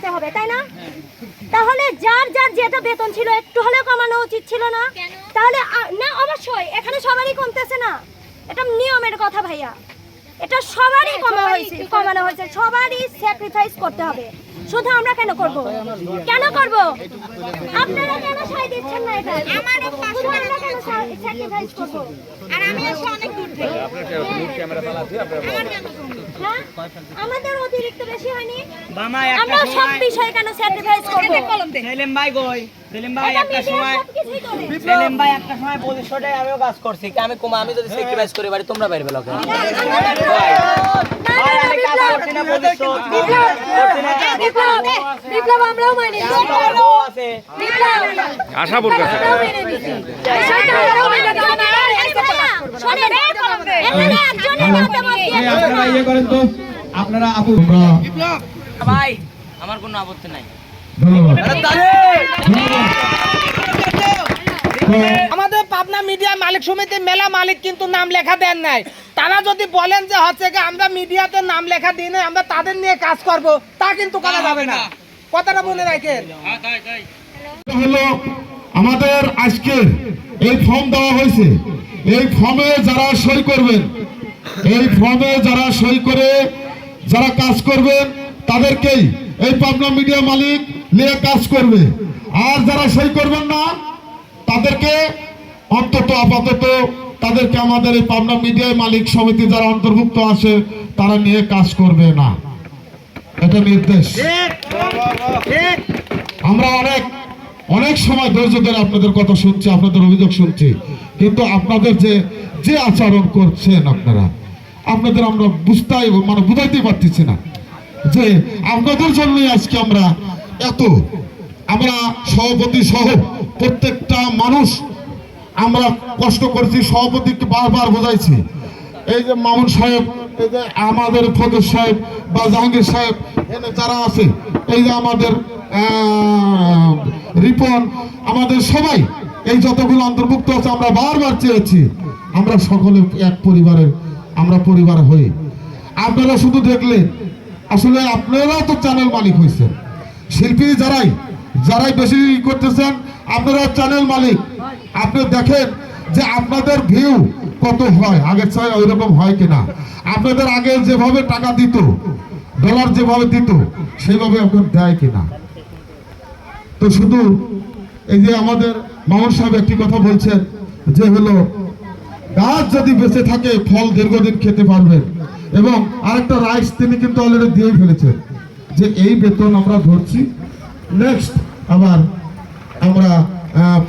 কমতে হবে তাই না? তাহলে যার যার যেটা বেতন ছিল একটু হলেও কমানো উচিত ছিল না? তাহলে না অবশ্যই এখানে সবারই কমতেছে না। এটা নিয়মের কথা ভাইয়া। এটা সবারই কমা হয়েছে কমানো হয়েছে। সবারই স্যাক্রিফাইস করতে হবে। শুধু আমরা কেন করব? কেন করব? আপনারা কেন সাই দিচ্ছেন না এটা? শুধু আমরা কেন স্যাক্রিফাইস করব? আর আমি আসলে অনেক দূর থেকে হ্যাঁ আমাদের অতিরিক্ত বেশি হয়নি। বামা একটা সব সময় বিষয়ে কেন স্যাক্রিফাইস করব? সেলিম ভাই কই? সেলিম ভাই একটা সময় সেলিম ভাই একটা সময় টাকা আমিও কাজ করছি। আমি কুমা আমি যদি স্যাক্রিফাইস করি বাড়ি তোমরা বাইরে বেলা না, না, আপনারা ইয়ে করেন তো। আপনারা আপু ভাই আমার কোনো আপত্তি নাই। আমাদের পাবনা মিডিয়া মালিক সমিতি মেলা মালিক কিন্তু নাম লেখা দেন নাই। তারা যদি বলেন যে হচ্ছে কি আমরা মিডিয়াতে নাম লেখা দিই নাই, আমরা তাদের নিয়ে কাজ করব তা কিন্তু করা যাবে না। কথাটা বলে রাখেন। আমাদের আজকে এই ফর্ম দেওয়া হয়েছে। এই ফর্মে যারা সই করবেন এই ফর্মে যারা সই করে যারা কাজ করবেন তাদেরকেই এই পাবনা মিডিয়া মালিক নিয়ে কাজ করবে। আর যারা সই করবেন না তাদেরকে অন্তত আপাতত তাদেরকে আমাদের এই পাবনা মিডিয়া মালিক সমিতি যারা অন্তর্ভুক্ত আছে তারা নিয়ে কাজ করবে না। এটা নির্দেশ। আমরা অনেক অনেক সময় ধৈর্য ধরে আপনাদের কথা শুনছি, আপনাদের অভিযোগ শুনছি, কিন্তু আপনাদের যে যে আচরণ করছেন আপনারা, আপনাদের আমরা বুঝতেই মানে বুঝাইতে পারতেছি না যে আপনাদের জন্যই আজকে আমরা এত, আমরা সভাপতি সহ প্রত্যেকটা মানুষ আমরা কষ্ট করছি, সভাপতিকে বারবার বোঝাইছি। এই যে মামুন সাহেব, এই যে আমাদের ফজর সাহেব বা জাহাঙ্গীর সাহেব, এনে যারা আছে, এই যে আমাদের রিপন, আমাদের সবাই এই যতগুলো অন্তর্ভুক্ত আছে, আমরা বারবার চেয়েছি, আমরা সকলে এক পরিবারের, আমরা পরিবার হই আপনারা শুধু দেখলেন, আসলে আপনারা তো চ্যানেল মালিক হয়েছেন শিল্পী যারাই যারাই বেশি করতেছেন, আপনারা চ্যানেল মালিক। আপনি দেখেন যে আপনাদের ভিউ কত হয়, আগের চাই ওই রকম হয় কিনা। আপনাদের আগে যেভাবে টাকা দিত ডলার যেভাবে দিত, সেইভাবে এখন দেয় কিনা। তো শুধু এই যে আমাদের মামুন সাহেব একটি কথা বলছেন, যে হলো, গাছ যদি বেঁচে থাকে, ফল দীর্ঘদিন খেতে পারবেন এবং আরেকটা রাইস তিনি কিন্তু অলরেডি দিয়েই ফেলেছেন, যে এই বেতন আমরা ধরছি নেক্সট আবার আমরা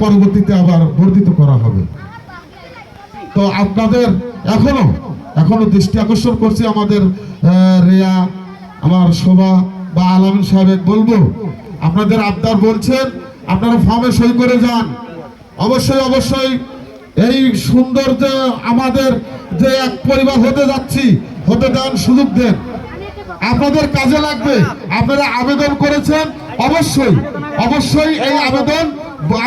পরবর্তীতে আবার বর্ধিত করা হবে। তো আপনাদের এখনও এখনও দৃষ্টি আকর্ষণ করছি আমাদের রেয়া, আমার শোভা বা আলামিন সাহেব বলব আপনাদের আবদার বলছেন, আপনারা ফর্মে সই করে যান। অবশ্যই অবশ্যই এই সুন্দর যে আমাদের যে এক পরিবার হতে যাচ্ছি, হতে দেন সুযোগ দেন। আপনাদের কাজে লাগবে, আপনারা আবেদন করেছেন, অবশ্যই অবশ্যই এই আবেদন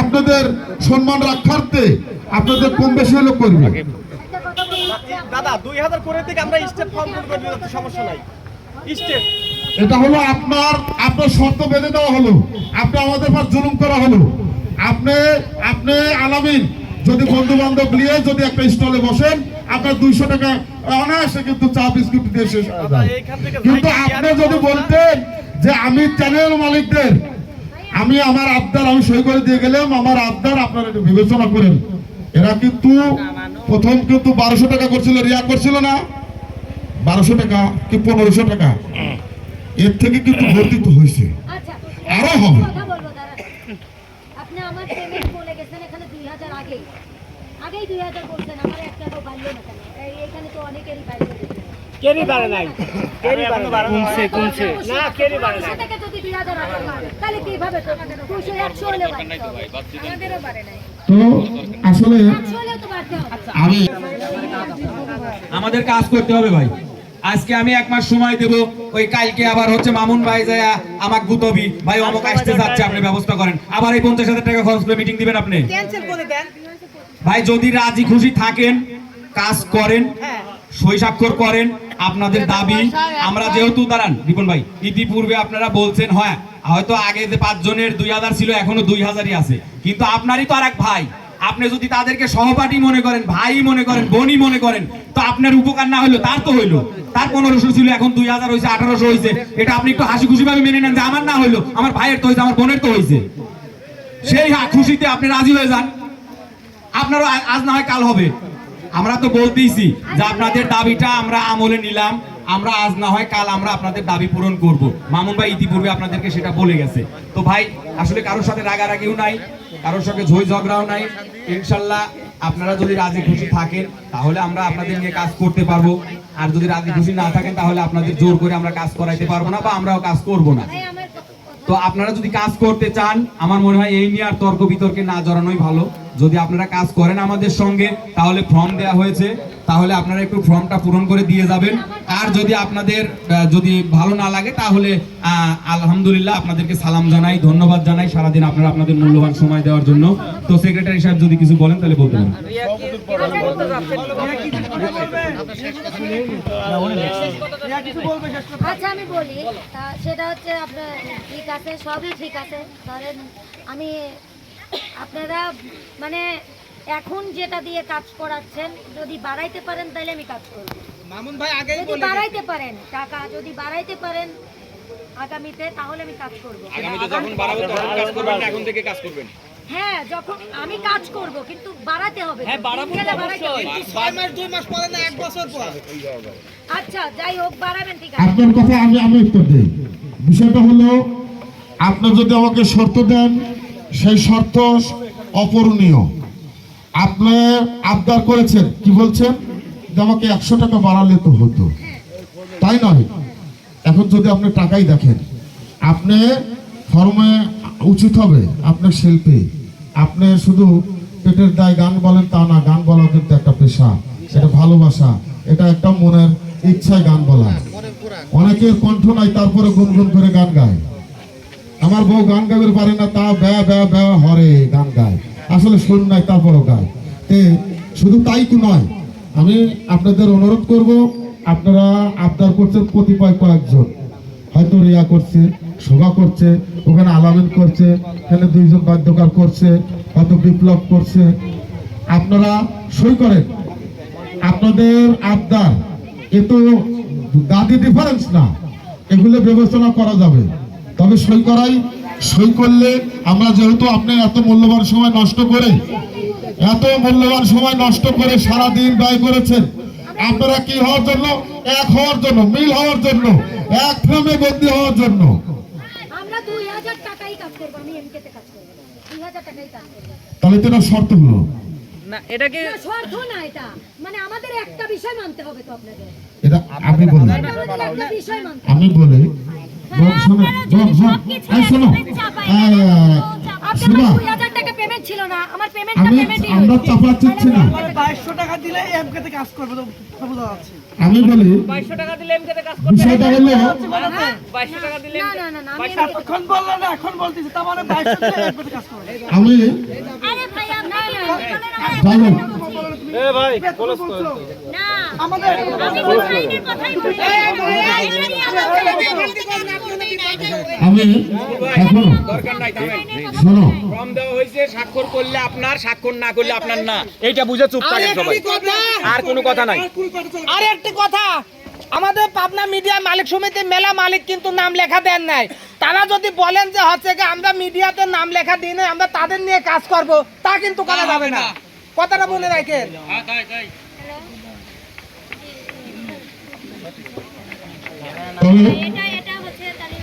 আপনাদের সম্মান রক্ষার্থে আপনাদের কম বেশি হলেও করবে। দাদা, দুই হাজার করে থেকে আমরা স্টেপ ফর্ম করে সমস্যা নাই। স্টেপ। এটা হলো আপনার আপনার শর্ত বেঁধে দেওয়া হলো। আপনি আমাদের পর জুলুম করা হলো। আপনি আপনি আলামিন যদি বন্ধু বান্ধব নিয়ে যদি একটা স্টলে বসেন আপনার দুইশো টাকা অনায়াসে কিন্তু চা বিস্কুট দিয়ে শেষ হয়ে যায়। কিন্তু আপনি যদি বলতেন যে আমি চ্যানেল মালিকদের আমি আমার আবদার আমি সই করে দিয়ে গেলাম আমার আবদার আপনারা একটু বিবেচনা করেন। এরা কিন্তু প্রথম কিন্তু বারোশো টাকা করছিল রিয়া করছিল না। বারোশো টাকা কি পনেরোশো টাকা? এর থেকে কিন্তু বর্ধিত হয়েছে। আচ্ছা আরও হবে। তো আসলে আমি আমাদের কাজ করতে হবে ভাই। আজকে আমি এক মাস সময় দেব। ওই কালকে আবার হচ্ছে মামুন ভাই যায় আমাক গুতবি। ভাই অমুক আসতে যাচ্ছে আপনি ব্যবস্থা করেন। আবার এই পঞ্চাশ হাজার টাকা খরচ করে মিটিং দিবেন আপনি? ভাই যদি রাজি খুশি থাকেন কাজ করেন হ্যাঁ। সই স্বাক্ষর করেন আপনাদের দাবি আমরা যেহেতু দাঁড়ান রিপন ভাই ইতিপূর্বে আপনারা বলছেন হ্যাঁ হয়তো আগে যে পাঁচজনের দুই হাজার ছিল এখনও দুই হাজারই আছে। কিন্তু আপনারই তো আর এক ভাই। আপনি যদি তাদেরকে সহপাঠী মনে করেন, ভাই মনে করেন, বোনই মনে করেন, তো আপনার উপকার না হইল, তার তো হইল। তার পনেরোশো ছিল, এখন দুই হাজার হয়েছে আঠারোশো হয়েছে এটা আপনি একটু হাসি খুশি ভাবে মেনে নেন যে আমার না হইল, আমার ভাইয়ের তো হয়েছে আমার বোনের তো হয়েছে সেই খুশিতে আপনি রাজি হয়ে যান। আপনারও আজ না হয় কাল হবে। আমরা তো বলতেইছি যে আপনাদের দাবিটা আমরা আমলে নিলাম। আমরা আজ না হয় কাল আমরা আপনাদের দাবি পূরণ করব। মামুন ভাই ইতিপূর্বে আপনাদেরকে সেটা বলে গেছে। তো ভাই, আসলে কারোর সাথে রাগারাগিও নাই, কারোর সঙ্গে ঝই ঝগড়াও নাই। ইনশাল্লাহ আপনারা যদি রাজি খুশি থাকেন, তাহলে আমরা আপনাদের নিয়ে কাজ করতে পারব। আর যদি রাজি খুশি না থাকেন, তাহলে আপনাদের জোর করে আমরা কাজ করাইতে পারব না বা আমরাও কাজ করব না। তো আপনারা যদি কাজ করতে চান, আমার মনে হয় এই নিয়ে আর তর্ক বিতর্কে না জড়ানোই ভালো। যদি আপনারা কাজ করেন আমাদের সঙ্গে, তাহলে ফর্ম দেওয়া হয়েছে। তাহলে আপনারা একটু ফর্মটা পূরণ করে দিয়ে যাবেন। আর যদি আপনাদের যদি ভালো না লাগে, তাহলে আলহামদুলিল্লাহ আপনাদেরকে সালাম জানাই, ধন্যবাদ জানাই। সারাদিন আপনারা আপনাদের মূল্যবান সময় দেওয়ার জন্য। তো সেক্রেটারি সাহেব যদি কিছু বলেন, তাহলে বলতে পারেন। আচ্ছা আমি বলি সেটা হচ্ছে আপনার ঠিক আছে, সবই ঠিক আছে। ধরেন, আমি আপনারা মানে এখন যেটা দিয়ে কাজ করাচ্ছেন যদি বাড়াইতে পারেন তাহলে আমি কাজ করব। মামুন ভাই আগেই যদি বাড়াইতে পারেন টাকা যদি বাড়াইতে পারেন আগামীতে তাহলে আমি কাজ করব। আগামীতে যখন বাড়াবো তখন কাজ করবেন এখন থেকে কাজ করবেন। হ্যাঁ যখন আমি কাজ করব কিন্তু বাড়াতে হবে হ্যাঁ বাড়াবো অবশ্যই। ছয় মাস দুই মাস পরে না এক বছর পর। আচ্ছা যাই হোক বাড়াবেন ঠিক আছে। আপনার কথা আমি আমি উত্তর দিই। বিষয়টা হলো আপনি যদি আমাকে শর্ত দেন সেই শর্ত অপূরণীয়। আপনি আবদার করেছেন, কি বলছেন? যে আমাকে একশো টাকা বাড়ালে তো হতো। তাই নয়। এখন যদি আপনি টাকাই দেখেন, আপনি ফর্মে উচিত হবে আপনার শিল্পী। আপনি শুধু পেটের দায় গান বলেন তা না, গান বলা কিন্তু একটা পেশা, এটা ভালোবাসা, এটা একটা মনের ইচ্ছায় গান বলা। অনেকের কণ্ঠ নাই, তারপরে গুনগুন করে গান গায়। আমার বউ গান গাইতে পারে না, তা ব্যা ব্যা ব্যা, হরে গান গায়। আসলে শুন নাই, তারপরও গায়। তে, শুধু তাই কি নয়, আমি আপনাদের অনুরোধ করব, আপনারা আবদার করছেন কতিপয় কয়েকজন। হয়তো রিয়া করছে, শোভা করছে, ওখানে আলামিন করছে, এখানে দুইজন বাদ্যকার করছে, হয়তো বিপ্লব করছে। আপনারা সই করেন। আপনাদের আবদার এ তো দাদি ডিফারেন্স না। এগুলো বিবেচনা করা যাবে। তবে সই করাই সই করলে আমরা যেহেতু আপনার এত মূল্যবান সময় নষ্ট করে এত মূল্যবান সময় নষ্ট করে সারা দিন ব্যয় করেছেন আপনারা কি হওয়ার জন্য? এক হওয়ার জন্য মিল হওয়ার জন্য এক ফ্রেমে বন্দী হওয়ার জন্য। তাহলে তো শর্ত হলো। না, স্বার্থ না এটা। মানে আমাদের একটা বিষয় মানতে হবে তো আপনাদের। এটা আমি বলি আমি পেমেন্টই আমরা চাপা চিচ্ছি না। বাইশশো টাকা দিলে এমকেতে কাজ করবে তো বোঝা যাচ্ছে আমি বলি বিষয়টা হলো না না না না আমি মানে আমি এখনও শোনো ফর্ম দেওয়া হয়েছে স্বাক্ষর করলে আপনার স্বাক্ষর না করলে আপনার না এইটা বুঝে চুপ থাকেন সবাই আর কোনো কথা নাই আর একটি কথা আমাদের পাবনা মিডিয়া মালিক সমিতি মেলা মালিক কিন্তু নাম লেখা দেন নাই তারা যদি বলেন যে হচ্ছে কি আমরা মিডিয়াতে নাম লেখা দিই নাই, আমরা তাদের নিয়ে কাজ করব তা কিন্তু করা যাবে না। কথাটা বলে রাখেন। এটা এটা হচ্ছে তাহলে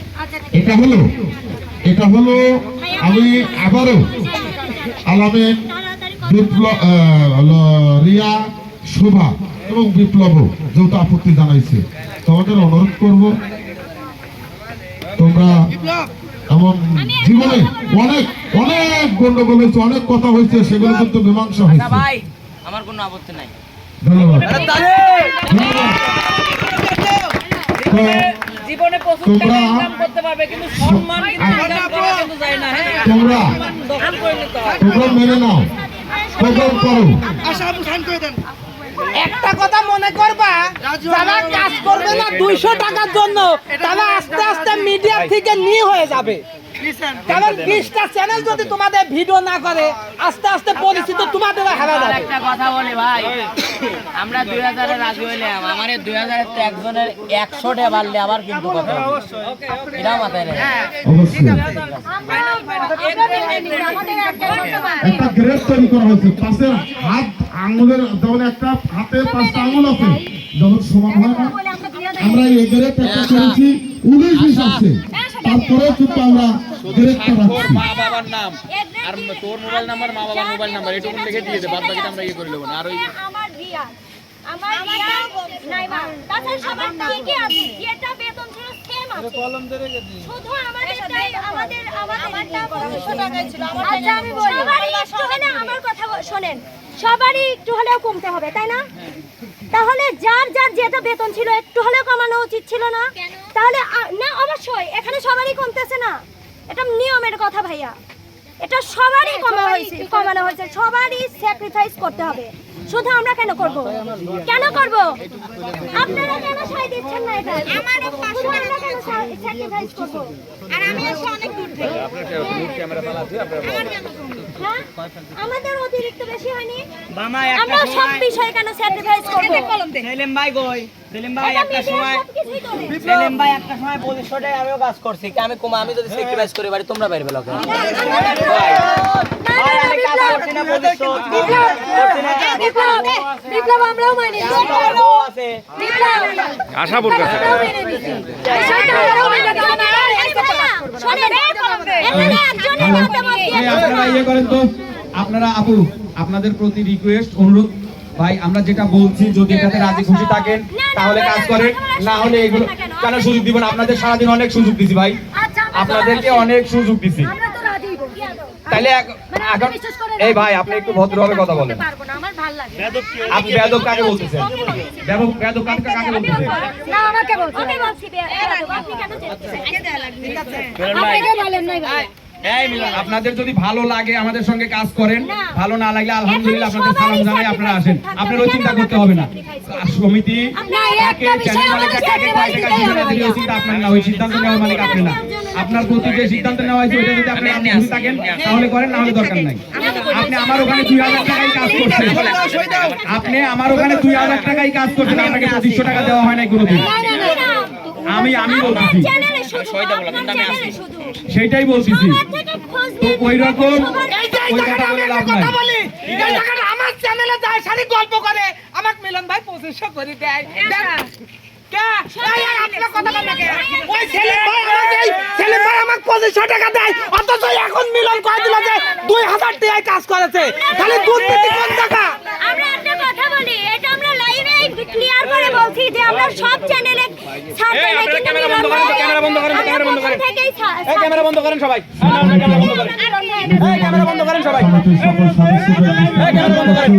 এটা হলো এটা হলো আমি আবারও আলামেন বিপ্লব রিয়া শোভা এবং বিপ্লব যেহেতু আপত্তি জানাইছে। তোমাদের অনুরোধ করব তোমরা এমন জীবনে অনেক অনেক গন্ডগোল হয়েছে অনেক কথা হয়েছে সেগুলো কিন্তু মীমাংসা হয়েছে। ভাই আমার কোনো আপত্তি নাই। ধন্যবাদ। জীবনে করতে পারবে কিন্তু সম্মান কিন্তু ইনকাম করা কিন্তু যায় না হ্যাঁ? তোমরা তোমরা মেনে নাও করো। আশা করে দেন? একটা কথা মনে করবা, যারা কাজ করবে না দুইশো টাকার জন্য, তারা আস্তে আস্তে মিডিয়া থেকে নিয়ে হয়ে যাবে। কারণ বিশটা চ্যানেল যদি তোমাদের ভিডিও না করে, আস্তে আস্তে পরিচিত আর একটা কথা বলি ভাই আমরা দুই হাজারে রাজি হইলাম আমার দুই হাজারের তো একজনের একশো টাকা বাড়লে আবার কিন্তু কথা এটা মাথায় রেখে। একটা কথা বাদ। একটা গ্রেড তৈরি করা হয়েছে। পাশে হাত আঙুলের যেমন একটা হাতে পাঁচটা আঙুল আছে যেমন সমান হয় না। আমরা এই একটা করেছি। উনিশ বিশ আছে তারপরে কিন্তু আমরা গ্রেডটা রাখছি মা বাবার নাম। আর তোর মোবাইল নাম্বার মা বাবার মোবাইল নাম্বার এটুকু লিখে দিয়ে দে বাদ বাকিটা আমরা ইয়ে করে নেব না। আর ওই আমার রিয়া। আমার রিয়া নাইমা। তাছাড়া সবার ঠিকই আছে যেটা বেতন ছিল সেম আছে। শুধু আমাদেরটাই আমাদের আমাদেরটা 500 টাকাই ছিল আচ্ছা আমি বলি সবারই একটু হলে। আমার কথা বল- সবারই একটু হলেও কমতে হবে তাই না? তাহলে যার যার যেটা বেতন ছিল একটু হলেও কমানো উচিত ছিল না? তাহলে না অবশ্যই এখানে সবারই কমতেছে না। এটা নিয়মের কথা ভাইয়া। এটা সবারই কমা হয়েছে কমানো হয়েছে? সবারই স্যাক্রিফাইস করতে হবে। শুধু আমরা কেন করব? কেন করব? আপনারা কেন সাই দিচ্ছেন না এটা? আমার শুধু আমরা কেন স্যাক্রিফাইস করব? আর আমি এসে অনেক দূর থেকে। হ্যাঁ? আমাদের অতিরিক্ত বেশি হয়নি মামা আমরা সব বিষয়ে কেন স্যাক্রিফাইস করব সেলিম ভাই কই সেলিম ভাই একটা সময় সেলিম ভাই একটা সময় পঁচিশশো টাকা আমিও কাজ করছি আমি কমা আমি যদি স্যাক্রিফাইস করে বাড়ি তোমরা বাইরে বেলো মানি কাছে এই আপনারা ইয়ে করেন তো আপনারা আপু আপনাদের প্রতি রিকোয়েস্ট অনুরোধ ভাই আমরা যেটা বলছি যদি এটাতে রাজি খুশি থাকেন তাহলে কাজ করেন। না হলে এগুলো কেন সুযোগ দিবেন আপনাদের সারাদিন অনেক সুযোগ দিছি ভাই। আপনাদেরকে অনেক সুযোগ দিছি। আমরা তো রাজি। তাইলে এক- এখন এই ভাই আপনি একটু ভদ্রভাবে কথা বলেন। আপনি বেয়াদব কাকে বলতেছেন? বেয়াদব বেয়াদব কাকে কাকে বলতেছেন? না আমাকে বলছো। আমি বলছি আপনি কেন চেয়েছেন? আপনাকে বলেন নাই ভাই। এই মিলন আপনাদের যদি ভালো লাগে আমাদের সঙ্গে কাজ করেন ভালো না লাগলে আলহামদুলিল্লাহ আপনাদের সালাম জানাই আপনারা আসেন। থাকতে আপনার হবে। ওই চিন্তা করতে হবে না। সমিতি আপনার না। ওই সিদ্ধান্ত নেওয়ার মালিক আপনি না। প্রতি যে সিদ্ধান্ত নেওয়া হয়েছে ওইটা যদি আপনি থাকেন তাহলে করেন না হলে দরকার নাই। আপনি আমার ওখানে দুই হাজার টাকায় কাজ করছেন। আপনি আমার ওখানে দুই হাজার টাকায় কাজ করছেন আপনাকে পঁচিশশো টাকা দেওয়া হয় নাই কোনোদিন। আমি আমি বলতেছি। সেইটাই বলতেছি। তো ওই রকম ওই কথা বলে লাভ নাই। বলি এই জায়গাটা আমার চ্যানেলে যায় সারি গল্প করে আমাকে মিলন ভাই পঁচিশশো করে দেয়। দেয় অথচ এখন মিলন কয় দিল যে দুই হাজার টাকায় কাজ করেছে। তাহলে দুর্নীতি কোন টাকা আমরা একটা কথা বলি এটা আমরা লাইভে ক্লিয়ার করে বলছি যে আমরা সব চ্যানেলে ছাড়তে ক্যামেরা বন্ধ করেন তো, ক্যামেরা বন্ধ করেন তো, ক্যামেরা বন্ধ করেন। এই ক্যামেরা বন্ধ করেন সবাই। ক্যামেরা বন্ধ করেন এই ক্যামেরা বন্ধ করেন সবাই। এই ক্যামেরা বন্ধ করেন।